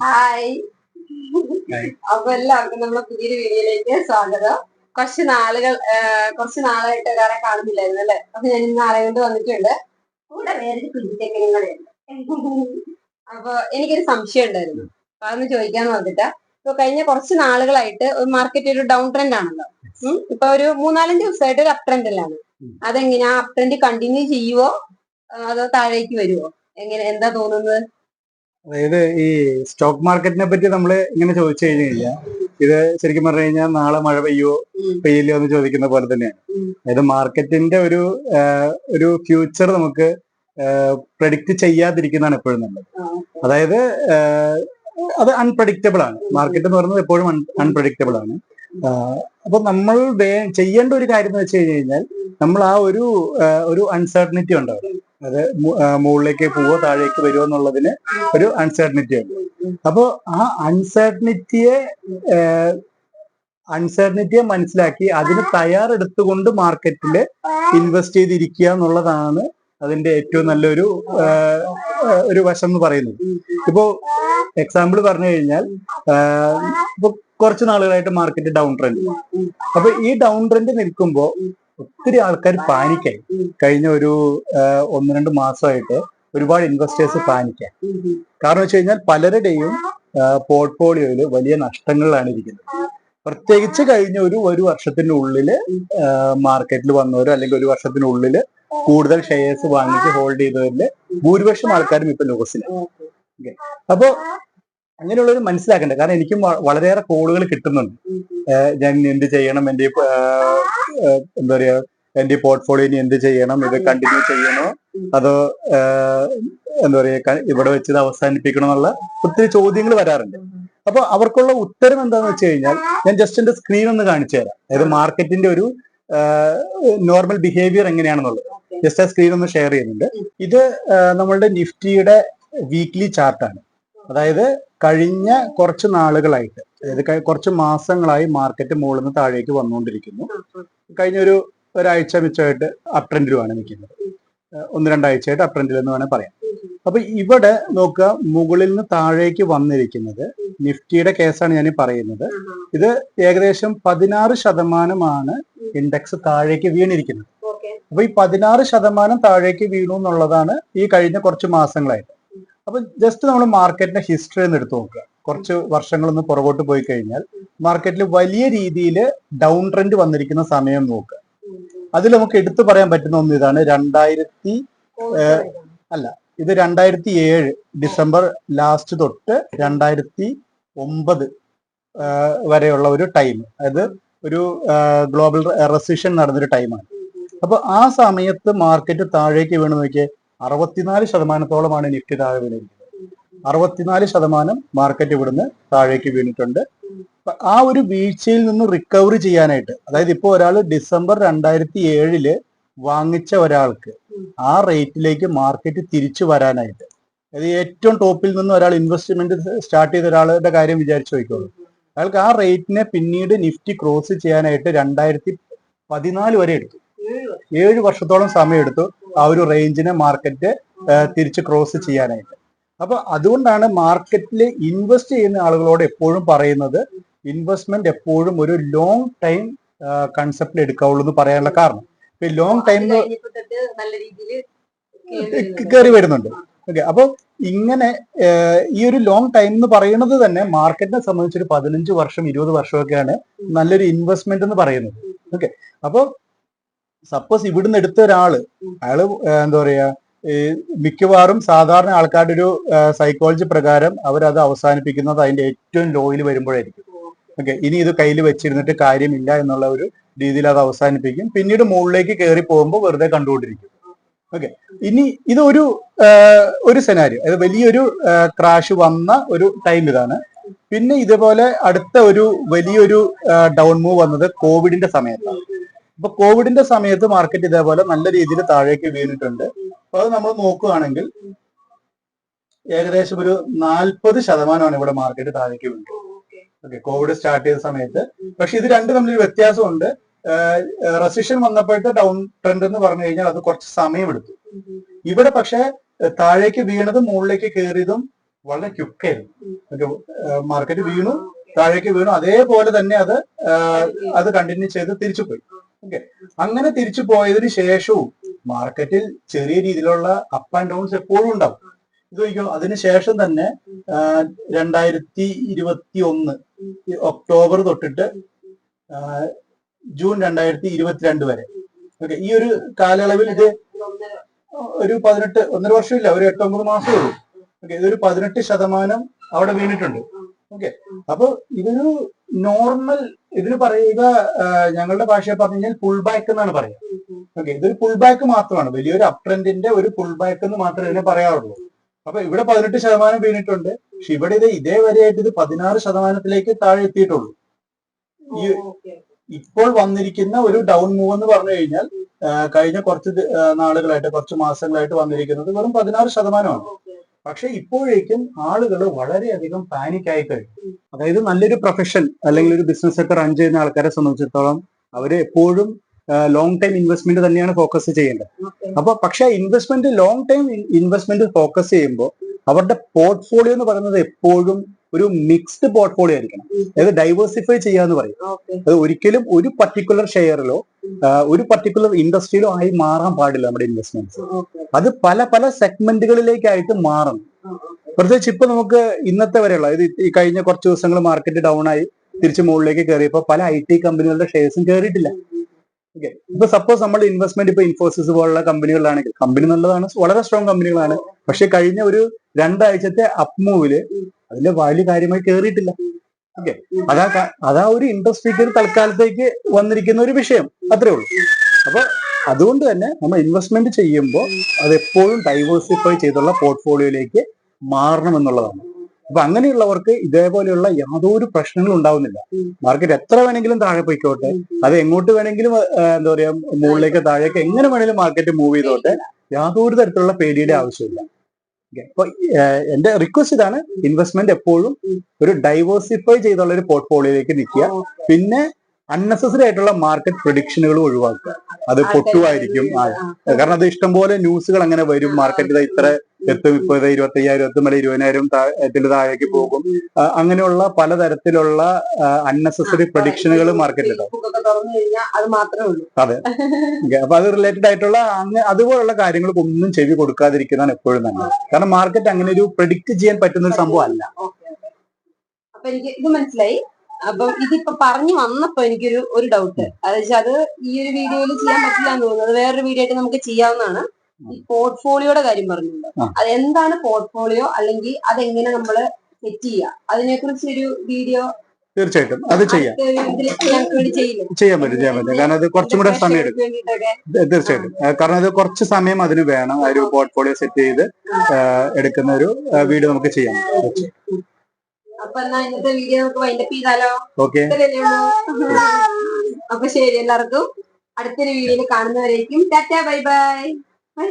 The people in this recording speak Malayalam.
ഹായ്. അപ്പൊ എല്ലാവർക്കും നമ്മുടെ പുതിയൊരു വീഡിയോയിലേക്ക് സ്വാഗതം. കുറച്ച് നാളുകൾ കുറച്ച് നാളായിട്ട് ഒരാളെ കാണുന്നില്ലായിരുന്നു അല്ലെ? അപ്പൊ ഞാൻ ഇന്ന് ആളെ കൊണ്ട് വന്നിട്ടുണ്ട്. കൂടെ വേറൊരു കുഞ്ഞിച്ചക്കനും കൂടെ ഉണ്ട്. അപ്പൊ എനിക്കൊരു സംശയം ഉണ്ടായിരുന്നു. അപ്പൊ അതൊന്ന് ചോദിക്കാന്ന് വന്നിട്ട് ഇപ്പൊ കഴിഞ്ഞ കുറച്ച് നാളുകളായിട്ട് ഒരു മാർക്കറ്റ് ഒരു ഡൗൺ ട്രെൻഡ് ആണല്ലോ. ഇപ്പൊ ഒരു മൂന്നാലഞ്ച് ദിവസമായിട്ട് ഒരു അപ് ട്രെൻഡിലാണ്. അതെങ്ങനെയാ? അപ് ട്രെൻഡ് കണ്ടിന്യൂ ചെയ്യുവോ? അതോ താഴേക്ക് വരുവോ? എങ്ങനെ? എന്താ തോന്നുന്നത്? അതായത് ഈ സ്റ്റോക്ക് മാർക്കറ്റിനെ പറ്റി നമ്മൾ ഇങ്ങനെ ചോദിച്ചു കഴിഞ്ഞു കഴിഞ്ഞാൽ ഇത് ശരിക്കും പറഞ്ഞു കഴിഞ്ഞാൽ നാളെ മഴ പെയ്യോ പെയ്യില്ലോ എന്ന് ചോദിക്കുന്ന പോലെ തന്നെയാണ്. അതായത് മാർക്കറ്റിന്റെ ഒരു ഒരു ഫ്യൂച്ചർ നമുക്ക് പ്രഡിക്റ്റ് ചെയ്യാതിരിക്കുന്നതാണ് എപ്പോഴും നല്ലത്. അതായത് അത് അൺപ്രഡിക്റ്റബിൾ ആണ്. മാർക്കറ്റ് എന്ന് പറയുന്നത് എപ്പോഴും അൺപ്രഡിക്റ്റബിൾ ആണ്. അപ്പൊ നമ്മൾ ചെയ്യേണ്ട ഒരു കാര്യം എന്ന് വെച്ച് കഴിഞ്ഞു കഴിഞ്ഞാൽ നമ്മൾ ആ ഒരു ഒരു അൺസർട്ടനിറ്റി ഉണ്ടാവും അത് മുകളിലേക്ക് പോവോ താഴേക്ക് വരുമോ എന്നുള്ളതിന് ഒരു അൺസർട്ടനിറ്റി ഉണ്ട് അപ്പോ ആ അൺസർട്ടനിറ്റിയെ അൺസർട്ടനിറ്റിയെ മനസ്സിലാക്കി അതിന് തയ്യാറെടുത്തുകൊണ്ട് മാർക്കറ്റിൽ ഇൻവെസ്റ്റ് ചെയ്തിരിക്കുക എന്നുള്ളതാണ് അതിന്റെ ഏറ്റവും നല്ലൊരു ഒരു വശം എന്ന് പറയുന്നത്. ഇപ്പോ എക്സാമ്പിൾ പറഞ്ഞു കഴിഞ്ഞാൽ ഇപ്പൊ കുറച്ച് നാളുകളായിട്ട് മാർക്കറ്റ് ഡൗൺ ട്രെൻഡ് അപ്പൊ ഈ ഡൗൺ ട്രെൻഡ് നിൽക്കുമ്പോൾ ഒത്തിരി ആൾക്കാർ പാനിക്കായി. കഴിഞ്ഞ ഒരു ഒന്ന് രണ്ട് മാസമായിട്ട് ഒരുപാട് ഇൻവെസ്റ്റേഴ്സ് പാനിക്കായി. കാരണം വെച്ച് കഴിഞ്ഞാൽ പലരുടെയും പോർട്ട്ഫോളിയോയിൽ വലിയ നഷ്ടങ്ങളിലാണ് ഇരിക്കുന്നത്. പ്രത്യേകിച്ച് കഴിഞ്ഞ ഒരു ഒരു വർഷത്തിനുള്ളിൽ മാർക്കറ്റിൽ വന്നവരോ അല്ലെങ്കിൽ ഒരു വർഷത്തിനുള്ളിൽ കൂടുതൽ ഷെയർസ് വാങ്ങിച്ച് ഹോൾഡ് ചെയ്തവരിൽ ഭൂരിപക്ഷം ആൾക്കാരും ഇപ്പൊ ലോസിലാണ് അപ്പോ അങ്ങനെയുള്ളവർ മനസ്സിലാക്കണ്ടേ കാരണം എനിക്കും വളരെയേറെ കോളുകൾ കിട്ടുന്നുണ്ട്. ഞാൻ എന്ത് ചെയ്യണം? എന്റെ എന്താ പറയാ എന്റെ പോർട്ട്ഫോളിയോ ഇനി എന്ത് ചെയ്യണം? ഇത് കണ്ടിന്യൂ ചെയ്യണോ? അതോ എന്താ പറയാ ഇവിടെ വെച്ച് ഇത് അവസാനിപ്പിക്കണം എന്നുള്ള ഒത്തിരി ചോദ്യങ്ങൾ വരാറുണ്ട്. അപ്പൊ അവർക്കുള്ള ഉത്തരം എന്താന്ന് വെച്ച് കഴിഞ്ഞാൽ ഞാൻ ജസ്റ്റ് എന്റെ സ്ക്രീൻ ഒന്ന് കാണിച്ചു തരാം. അതായത് മാർക്കറ്റിന്റെ ഒരു നോർമൽ ബിഹേവിയർ എങ്ങനെയാണെന്നുള്ളത്. ജസ്റ്റ് ആ സ്ക്രീൻ ഒന്ന് ഷെയർ ചെയ്യുന്നുണ്ട്. ഇത് നമ്മളുടെ നിഫ്റ്റിയുടെ വീക്ക്ലി ചാർട്ടാണ് അതായത് കഴിഞ്ഞ കുറച്ച് നാളുകളായിട്ട് അതായത് കുറച്ച് മാസങ്ങളായി മാർക്കറ്റ് മുകളിൽ നിന്ന് താഴേക്ക് വന്നുകൊണ്ടിരിക്കുന്നു. കഴിഞ്ഞ ഒരു ഒരാഴ്ച മിച്ചമായിട്ട് അപ് ട്രെൻഡിലുമാണ് നിൽക്കുന്നത്. ഒന്ന് രണ്ടാഴ്ചയായിട്ട് അപ് ട്രെൻഡിൽ എന്ന് വേണേൽ പറയാം. അപ്പൊ ഇവിടെ നോക്കുക മുകളിൽ നിന്ന് താഴേക്ക് വന്നിരിക്കുന്നത് നിഫ്റ്റിയുടെ കേസാണ് ഞാൻ പറയുന്നത്. ഇത് ഏകദേശം പതിനാറ് ശതമാനമാണ് ഇൻഡെക്സ് താഴേക്ക് വീണിരിക്കുന്നത്. അപ്പൊ ഈ പതിനാറ് ശതമാനം താഴേക്ക് വീണു എന്നുള്ളതാണ് ഈ കഴിഞ്ഞ കുറച്ച് മാസങ്ങളായിട്ട്. അപ്പൊ ജസ്റ്റ് നമ്മൾ മാർക്കറ്റിന്റെ ഹിസ്റ്ററി ഒന്ന് എടുത്തു നോക്കുക. കുറച്ച് വർഷങ്ങളൊന്ന് പുറകോട്ട് പോയി കഴിഞ്ഞാൽ മാർക്കറ്റിൽ വലിയ രീതിയിൽ ഡൗൺ ട്രെൻഡ് വന്നിരിക്കുന്ന സമയം നോക്കുക അതിൽ നമുക്ക് എടുത്തു പറയാൻ പറ്റുന്ന ഒന്ന് ഇതാണ് രണ്ടായിരത്തി അല്ല ഇത് രണ്ടായിരത്തി ഏഴ് ഡിസംബർ ലാസ്റ്റ് തൊട്ട് രണ്ടായിരത്തി ഒമ്പത് വരെയുള്ള ഒരു ടൈം അതായത് ഒരു ഗ്ലോബൽ റെസിഷൻ നടന്നൊരു ടൈമാണ് അപ്പൊ ആ സമയത്ത് മാർക്കറ്റ് താഴേക്ക് വീണ് നോക്കിയാൽ അറുപത്തിനാല് ശതമാനത്തോളമാണ് നിഫ്റ്റി താഴെ വീണിരിക്കുന്നത് അറുപത്തിനാല് ശതമാനം മാർക്കറ്റ് ഇവിടുന്ന് താഴേക്ക് വീണിട്ടുണ്ട്. ആ ഒരു വീഴ്ചയിൽ നിന്ന് റിക്കവറി ചെയ്യാനായിട്ട് അതായത് ഇപ്പോൾ ഒരാൾ ഡിസംബർ രണ്ടായിരത്തി ഏഴിൽ വാങ്ങിച്ച ഒരാൾക്ക് ആ റേറ്റിലേക്ക് മാർക്കറ്റ് തിരിച്ചു വരാനായിട്ട്. അതായത് ഏറ്റവും ടോപ്പിൽ നിന്ന് ഒരാൾ ഇൻവെസ്റ്റ്മെന്റ് സ്റ്റാർട്ട് ചെയ്ത ഒരാളുടെ കാര്യം വിചാരിച്ചു നോക്കിക്കോളൂ അയാൾക്ക് ആ റേറ്റിനെ പിന്നീട് നിഫ്റ്റി ക്രോസ് ചെയ്യാനായിട്ട് രണ്ടായിരത്തി പതിനാല് വരെ എടുത്തു. ഏഴ് വർഷത്തോളം സമയം എടുത്തു ആ ഒരു റേഞ്ചിനെ മാർക്കറ്റ് തിരിച്ച് ക്രോസ് ചെയ്യാനായിട്ട്. അപ്പൊ അതുകൊണ്ടാണ് മാർക്കറ്റിൽ ഇൻവെസ്റ്റ് ചെയ്യുന്ന ആളുകളോട് എപ്പോഴും പറയുന്നത് ഇൻവെസ്റ്റ്മെന്റ് എപ്പോഴും ഒരു ലോങ് ടൈം കൺസെപ്റ്റിൽ എടുക്കാവുള്ളൂ എന്ന് പറയാനുള്ള കാരണം. ഇപ്പൊ ലോങ് ടൈം കയറി വരുന്നുണ്ട്. ഓക്കെ അപ്പൊ ഇങ്ങനെ ഈ ഒരു ലോങ് ടൈം എന്ന് പറയുന്നത് തന്നെ മാർക്കറ്റിനെ സംബന്ധിച്ച് ഒരു പതിനഞ്ച് വർഷം ഇരുപത് വർഷമൊക്കെയാണ് നല്ലൊരു ഇൻവെസ്റ്റ്മെന്റ് എന്ന് പറയുന്നത്. ഓക്കെ അപ്പൊ സപ്പോസ് ഇവിടുന്ന് എടുത്ത ഒരാൾ അയാൾ എന്താ പറയാ മിക്കവാറും സാധാരണ ആൾക്കാരുടെ ഒരു സൈക്കോളജി പ്രകാരം അവരത് അവസാനിപ്പിക്കുന്നത് അതിന്റെ ഏറ്റവും ലോയിൽ വരുമ്പോഴായിരിക്കും. ഓക്കെ ഇനി ഇത് കയ്യിൽ വെച്ചിരുന്നിട്ട് കാര്യമില്ല എന്നുള്ള ഒരു രീതിയിൽ അത് അവസാനിപ്പിക്കും. പിന്നീട് മുകളിലേക്ക് കയറി പോകുമ്പോൾ വെറുതെ കണ്ടുകൊണ്ടിരിക്കും. ഓക്കെ ഇനി ഇതൊരു ഒരു ഒരു സെനാരി അത് വലിയൊരു ക്രാഷ് വന്ന ഒരു ടൈം ഇതാണ്. പിന്നെ ഇതുപോലെ അടുത്ത ഒരു വലിയൊരു ഡൗൺ മൂവ് വന്നത് കോവിഡിന്റെ സമയത്താണ്. അപ്പൊ കോവിഡിന്റെ സമയത്ത് മാർക്കറ്റ് ഇതേപോലെ നല്ല രീതിയിൽ താഴേക്ക് വീണിട്ടുണ്ട്. അപ്പൊ അത് നമ്മൾ നോക്കുകയാണെങ്കിൽ ഏകദേശം ഒരു നാൽപ്പത് ശതമാനമാണ് ഇവിടെ മാർക്കറ്റ് താഴേക്ക് വീണത്. ഓക്കെ. കോവിഡ് സ്റ്റാർട്ട് ചെയ്ത സമയത്ത്. പക്ഷെ ഇത് രണ്ടും തമ്മിൽ വ്യത്യാസമുണ്ട്. റെസിഷൻ വന്നപ്പോഴത്തെ ഡൗൺ ട്രെൻഡ് എന്ന് പറഞ്ഞു കഴിഞ്ഞാൽ അത് കുറച്ച് സമയമെടുത്തു ഇവിടെ പക്ഷെ താഴേക്ക് വീണതും മുകളിലേക്ക് കയറിയതും വളരെ ക്യുക്കായിരുന്നു. മാർക്കറ്റ് വീണു താഴേക്ക് വീണു അതേപോലെ തന്നെ അത് അത് കണ്ടിന്യൂ ചെയ്ത് തിരിച്ചു പോയി ഓക്കെ അങ്ങനെ തിരിച്ചു പോയതിനു ശേഷവും മാർക്കറ്റിൽ ചെറിയ രീതിയിലുള്ള അപ്പ് ആൻഡ് ഡൗൺസ് എപ്പോഴും ഉണ്ടാവും. ഇത് ചോദിക്കും അതിനുശേഷം തന്നെ രണ്ടായിരത്തി ഇരുപത്തി ഒന്ന് ഒക്ടോബർ തൊട്ടിട്ട് ജൂൺ രണ്ടായിരത്തി ഇരുപത്തിരണ്ട് വരെ. ഓക്കെ ഈ ഒരു കാലയളവിൽ ഇത് ഒരു പതിനെട്ട് ഒന്നര വർഷമില്ല ഒരു എട്ടൊമ്പത് മാസമേ ഉള്ളൂ. ഓക്കെ ഇതൊരു പതിനെട്ട് ശതമാനം അവിടെ വീണിട്ടുണ്ട്. ഓക്കെ അപ്പൊ ഇതൊരു നോർമൽ ഇതിന് പറയുക ഞങ്ങളുടെ ഭാഷയെ പറഞ്ഞു കഴിഞ്ഞാൽ പുൾ ബാക്ക് എന്നാണ് പറയുക. ഓക്കെ ഇതൊരു പുൾ ബാക്ക് മാത്രമാണ്. വലിയൊരു അപ് ട്രെൻഡിന്റെ ഒരു പുൾ ബാക്ക് എന്ന് മാത്രമേ ഇതിനെ പറയാറുള്ളൂ. അപ്പൊ ഇവിടെ പതിനെട്ട് ശതമാനം വീണിട്ടുണ്ട്. പക്ഷെ ഇവിടെ ഇത് ഇതേ വരെയായിട്ട് ഇത് പതിനാറ് ശതമാനത്തിലേക്ക് താഴെ എത്തിയിട്ടുള്ളൂ. ഈ ഇപ്പോൾ വന്നിരിക്കുന്ന ഒരു ഡൗൺ മൂവ് എന്ന് പറഞ്ഞു കഴിഞ്ഞാൽ കഴിഞ്ഞ കുറച്ച് നാളുകളായിട്ട് കുറച്ച് മാസങ്ങളായിട്ട് വന്നിരിക്കുന്നത് വെറും പതിനാറ് ശതമാനമാണ്. പക്ഷെ ഇപ്പോഴേക്കും ആളുകൾ വളരെയധികം പാനിക് ആയി കഴിഞ്ഞു. അതായത് നല്ലൊരു പ്രൊഫഷൻ അല്ലെങ്കിൽ ഒരു ബിസിനസ് ഒക്കെ റൺ ചെയ്യുന്ന ആൾക്കാരെ സംബന്ധിച്ചിടത്തോളം അവർ എപ്പോഴും ലോങ് ടൈം ഇൻവെസ്റ്റ്മെന്റ് തന്നെയാണ് ഫോക്കസ് ചെയ്യേണ്ടത്. അപ്പൊ പക്ഷേ investment long time investment focus ചെയ്യുമ്പോൾ അവരുടെ പോർട്ട്ഫോളിയോ എന്ന് പറയുന്നത് എപ്പോഴും ഒരു മിക്സ്ഡ് പോർട്ട്ഫോളിയോ ആയിരിക്കണം. അതായത് ഡൈവേഴ്സിഫൈ ചെയ്യാന്ന് പറയും. അത് ഒരിക്കലും ഒരു പർട്ടിക്കുലർ ഷെയറിലോ ഒരു പർട്ടിക്കുലർ ഇൻഡസ്ട്രിയിലോ ആയി മാറാൻ പാടില്ല നമ്മുടെ ഇൻവെസ്റ്റ്മെന്റ് അത് പല പല സെഗ്മെന്റുകളിലേക്കായിട്ട് മാറണം പ്രത്യേകിച്ച് ഇപ്പൊ നമുക്ക് ഇന്നത്തെ വരെയുള്ള ഇത് ഈ കഴിഞ്ഞ കുറച്ച് ദിവസങ്ങൾ മാർക്കറ്റ് ഡൗൺ ആയി തിരിച്ചു മുകളിലേക്ക് കയറിയപ്പോൾ പല ഐ ടി കമ്പനികളുടെ ഷെയർസും കയറിയിട്ടില്ല ഓക്കെ ഇപ്പൊ സപ്പോസ് നമ്മൾ ഇൻവെസ്റ്റ്മെന്റ് ഇപ്പൊ ഇൻഫോസിസ് പോലുള്ള കമ്പനികളിലാണെങ്കിൽ കമ്പനി നല്ലതാണ് വളരെ സ്ട്രോങ് കമ്പനികളാണ്. പക്ഷെ കഴിഞ്ഞ ഒരു രണ്ടാഴ്ചത്തെ അപ്പ് മൂവിൽ അതിന്റെ വാല്യൂ കാര്യമായി കയറിയിട്ടില്ല ഓക്കെ അതാ അതാ ഒരു ഇൻഡസ്ട്രിക്ക് തൽക്കാലത്തേക്ക് വന്നിരിക്കുന്ന ഒരു വിഷയം. അത്രേ ഉള്ളൂ. അപ്പൊ അതുകൊണ്ട് തന്നെ നമ്മൾ ഇൻവെസ്റ്റ്മെന്റ് ചെയ്യുമ്പോൾ അത് എപ്പോഴും ഡൈവേഴ്സിഫൈ ചെയ്തുള്ള പോർട്ട്ഫോളിയോയിലേക്ക് മാറണം എന്നുള്ളതാണ്. അപ്പൊ അങ്ങനെയുള്ളവർക്ക് ഇതേപോലെയുള്ള യാതൊരു പ്രശ്നങ്ങളും ഉണ്ടാവുന്നില്ല. മാർക്കറ്റ് എത്ര വേണമെങ്കിലും താഴെ പോയിക്കോട്ടെ അത് എങ്ങോട്ട് വേണമെങ്കിലും എന്താ പറയാ മുകളിലേക്ക് താഴേക്ക് എങ്ങനെ വേണമെങ്കിലും മാർക്കറ്റ് മൂവ് ചെയ്തോട്ടെ യാതൊരു തരത്തിലുള്ള പേടിയുടെ ആവശ്യമില്ല. അപ്പൊ എന്റെ റിക്വസ്റ്റ് ഇതാണ് ഇൻവെസ്റ്റ്മെന്റ് എപ്പോഴും ഒരു ഡൈവേഴ്സിഫൈ ചെയ്തുള്ള ഒരു പോർട്ട്ഫോളിയോയിലേക്ക് നിൽക്കുക. പിന്നെ അൺനെസസറി ആയിട്ടുള്ള മാർക്കറ്റ് പ്രൊഡിക്ഷനുകൾ ഒഴിവാക്കുക. അത് പൊട്ടുമായിരിക്കും. കാരണം അത് ഇഷ്ടംപോലെ ന്യൂസുകൾ അങ്ങനെ വരും. മാർക്കറ്റ് ഇത്ര എത്തും ഇപ്പൊ ഇത് ഇരുപത്തി അയ്യായിരം എത്തും അല്ലെങ്കിൽ ഇരുപതിനായിരം ഇതിന്റെ താഴേക്ക് പോകും. അങ്ങനെയുള്ള പലതരത്തിലുള്ള അൺനെസസറി പ്രഡിക്ഷനുകൾ മാർക്കറ്റിലുണ്ടാവും അതെ. അപ്പൊ അത് റിലേറ്റഡ് ആയിട്ടുള്ള അങ്ങനെ അതുപോലുള്ള കാര്യങ്ങൾക്ക് ഒന്നും ചെവി കൊടുക്കാതിരിക്കുന്നതാണ് എപ്പോഴും നല്ലത്. കാരണം മാർക്കറ്റ് അങ്ങനെ ഒരു പ്രെഡിക്റ്റ് ചെയ്യാൻ പറ്റുന്ന ഒരു സംഭവം അല്ല. അപ്പൊ എനിക്ക് ഇത് മനസ്സിലായി. അപ്പം ഇതിപ്പോ പറഞ്ഞു വന്നപ്പോ എനിക്കൊരു ഒരു ഡൗട്ട് അതായത് അത് ഈ ഒരു വീഡിയോയിൽ ചെയ്യാൻ പറ്റില്ല എന്ന് തോന്നുന്നത് വേറൊരു വീഡിയോ ആയിട്ട് നമുക്ക് ചെയ്യാവുന്നതാണ്. ഈ പോർട്ട്ഫോളിയോയുടെ കാര്യം പറഞ്ഞിട്ടുണ്ട്. അത് എന്താണ് പോർട്ട്ഫോളിയോ അല്ലെങ്കിൽ അതെങ്ങനെ നമ്മൾ സെറ്റ് ചെയ്യുക അതിനെ കുറിച്ച് ഒരു വീഡിയോ തീർച്ചയായിട്ടും. അത് ചെയ്യാം. ചെയ്യാൻ പറ്റും ചെയ്യാൻ പറ്റും. കാരണം അത് കുറച്ചും കൂടെ സമയം എടുക്കും. തീർച്ചയായിട്ടും. കാരണം അത് കുറച്ച് സമയം അതിന് വേണം. ആ ഒരു പോർട്ട്ഫോളിയോ സെറ്റ് ചെയ്ത് എടുക്കുന്ന ഒരു വീഡിയോ നമുക്ക് ചെയ്യാം. അപ്പൊ എന്നാ ഇന്നത്തെ വീഡിയോ നമുക്ക് വൈൻഡപ്പ് ചെയ്താലോ? ഓക്കെ അപ്പൊ ശരി എല്ലാവർക്കും അടുത്തൊരു വീഡിയോയിൽ കാണുന്നവരേക്കും ടാറ്റ ബൈ ബൈ. ബൈ